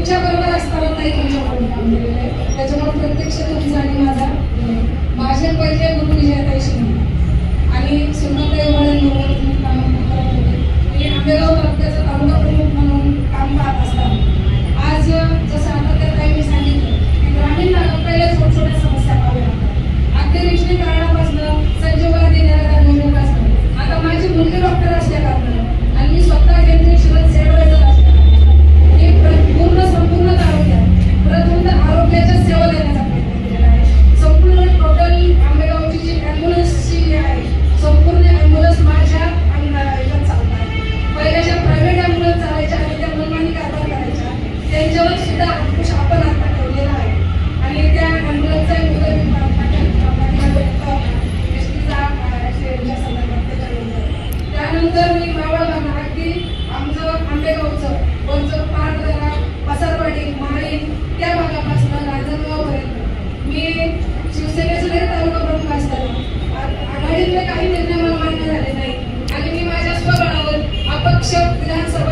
तुमच्या बरोबर असताना नाही तुमच्या बरोबर त्याच्यामुळे प्रत्यक्ष तुमचा आणि माझा माझे पहिले गुरु विजयताई शिंदे आणि सुनताई वळण म्हणून तुम्ही काम करत होते. मी आंबेगाव तालुक्याचा तालुका प्रमुख म्हणून त्यांच्यावर सुद्धा अंकुश आपण आता ठेवलेला आहे. आणि त्या ॲम्ब्युलन्सचा एक उदय त्यानंतर मी मावळ भागात अगदी आमचं आंबेगावचं वरचं पारदरा पसारवाडी माळीन त्या भागापासून रांजणगावपर्यंत मी शिवसेनेचं जरी तालुका प्रमुख असताना आघाडीतले काही निर्णय मला मान्य झाले नाही. आणि मी माझ्या स्वबळावर अपक्ष विधानसभा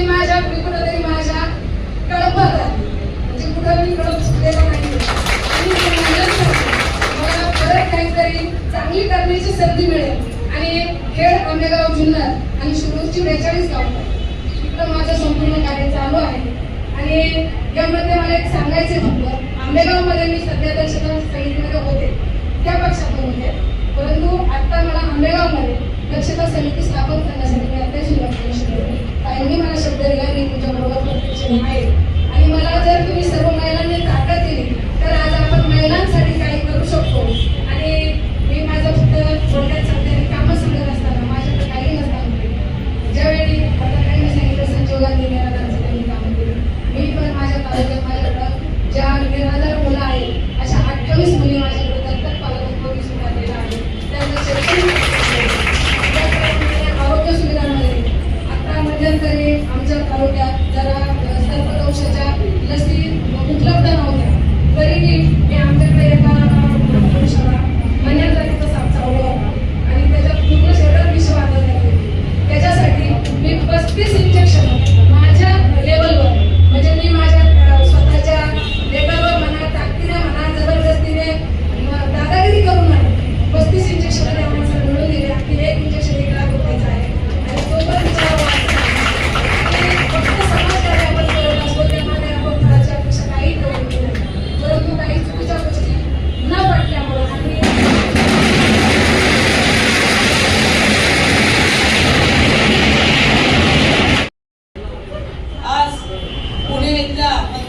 वाटतं माझ्या मी कुठंतरी माझ्या कळपात आली म्हणजे कुठं मी कळप चुकलेलं नाही मला परत काहीतरी चांगली करण्याची संधी मिळेल. आणि खेळ आंबेगाव जुन्नर आणि शिरूरची बेचाळीस गाव. इकडं माझं संपूर्ण कार्य चालू आहे. आणि यामध्ये मला एक सांगायचं फक्त आंबेगावमध्ये मी सध्या दर्शना समितीमध्ये होते. त्या पक्षातून होते. परंतु आत्ता मला आंबेगावमध्ये दक्षता समिती स्थापन करण्यासाठी मी अध्यक्ष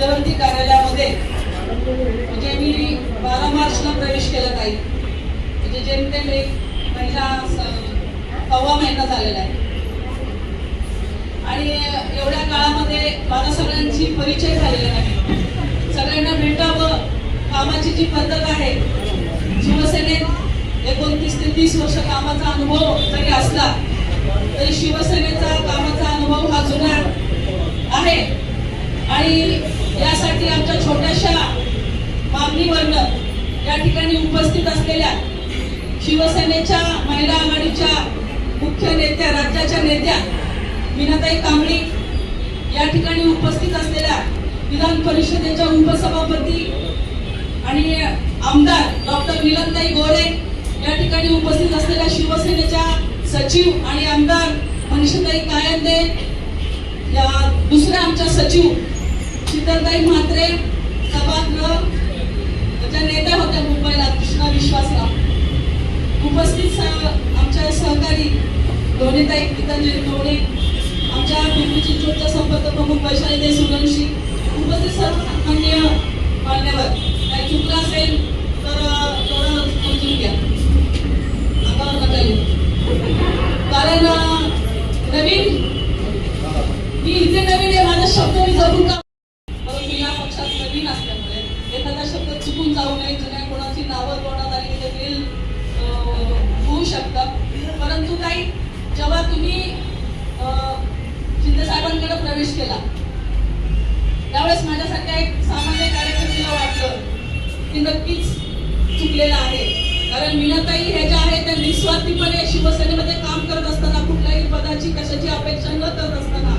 इथल्या मध्यवर्ती कार्यालयामध्ये म्हणजे मी बारा मार्चला प्रवेश केला काही म्हणजे जेमतेम एक महिला सव्वा महिना झालेला आहे. आणि एवढ्या काळामध्ये मला सगळ्यांची परिचय झालेला नाही. सगळ्यांना भेटावं कामाची जी पद्धत आहे शिवसेनेत एकोणतीस ते तीस वर्ष कामाचा अनुभव जरी असला तरी शिवसेनेचा कामाचा अनुभव हा जुना आहे. आणि यासाठी आमच्या छोट्याशा मागणीवरनं या ठिकाणी उपस्थित असलेल्या शिवसेनेच्या महिला आघाडीच्या मुख्य नेत्या राज्याच्या नेत्या विनाताई कांबळी या ठिकाणी उपस्थित असलेल्या विधान परिषदेच्या उपसभापती आणि आमदार डॉक्टर नीलमताई गोरे या ठिकाणी उपस्थित असलेल्या शिवसेनेच्या सचिव आणि आमदार मनीषाताई कायंदे या दुसऱ्या आमच्या सचिव शीतलताई म्हात्रे सभागृह ज्या नेत्या होत्या मुंबईला कृष्णा विश्वासराव. उपस्थित आमच्या सहकारी धोनीताई गीतांजली धोनी आमच्या पिंपरी चिंचवडच्या संपर्क प्रमुख वैशाली सूर्यवंशी उपस्थित सर्वसामान्य मान्यवर काही चुकलं असेल जेव्हा तुम्ही अं, शिंदे साहेबांकडे प्रवेश केला त्यावेळेस माझ्यासारख्या एक सामान्य कार्यकर्त्याला वाटलं की नक्कीच चुकलेलं आहे. कारण मीनाताई हे ज्या आहेत त्या निस्वार्थीपणे शिवसेनेमध्ये काम करत असताना कुठल्याही पदाची कशाची अपेक्षा न करत असताना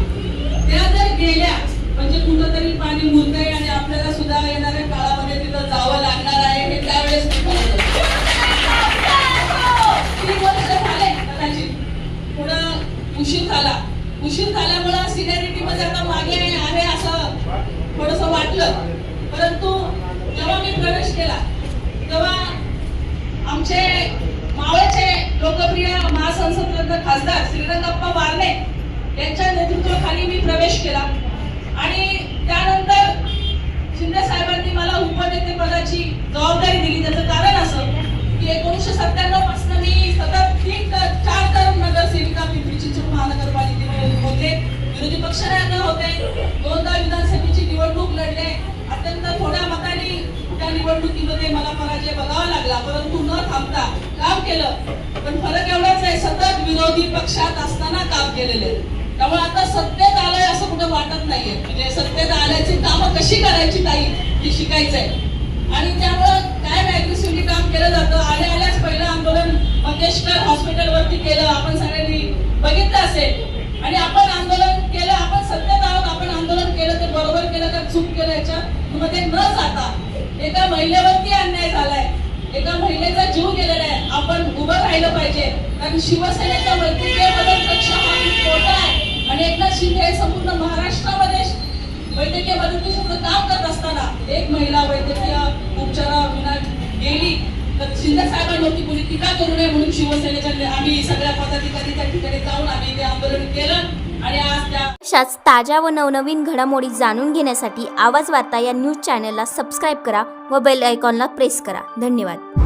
त्या जर गेल्या म्हणजे कुठंतरी पाणी मुरतंय आणि आपल्याला सुद्धा येणाऱ्या उशीर झाल्यामुळं सिनियरिटी मध्ये आता मागे आहे असं थोडस वाटलं. परंतु जेव्हा मी प्रवेश केला तेव्हा आमचे मावळचे लोकप्रिय महासंसदरत्न खासदार श्रीरंगप्पा वारणे यांच्या नेतृत्वाखाली मी प्रवेश केला. आणि त्यानंतर शिंदे साहेबांनी मला उपनेतेपदाची जबाबदारी दिली. त्याचं कारण असं की एकोणीसशे सत्त्याण्णवपासून मी विरोधी पक्षात असताना काम केलेले आहे. त्यामुळे आता सत्तेत आलंय असं कुठं वाटत नाहीये. म्हणजे सत्तेत आल्याची कामं कशी करायची ताई हे आहे आणि त्यामुळं काय अग्रेसिव्हली काम केलं जातं? आले आल्याच पहिलं आंदोलन मंगेशकर हॉस्पिटल वरती केलं. आपण सगळ्यांनी बघितलं असेल. आणि आपण आंदोलन केलं आपण सत्तेत आहोत आपण आंदोलन केलं तर बरोबर केलं तर चूक केलं याच्यात. मध्ये न जाता एका महिलेवर आपण उभं राहिलं पाहिजे. कारण शिवसेनेचा वैद्यकीय बदल कक्ष हा खूप मोठा आहे. आणि एकनाथ शिंदे हे संपूर्ण महाराष्ट्रामध्ये वैद्यकीय मदतीचं काम करत असताना एक महिला वैद्यकीय उपचाराविना गेली तर शिंदे साहेबांवरती कोणी टीका करू नये म्हणून शिवसेनेच्या आम्ही सगळ्या पदाधिकारी त्या ठिकाणी जाऊन आम्ही ते आंदोलन केलं. आणि आज त्या अशाच ताज्या व नवनवीन घडामोडी जाणून घेण्यासाठी आवाज वार्ता या न्यूज चॅनलला सबस्क्राईब करा व बेल आयकॉनला प्रेस करा. धन्यवाद.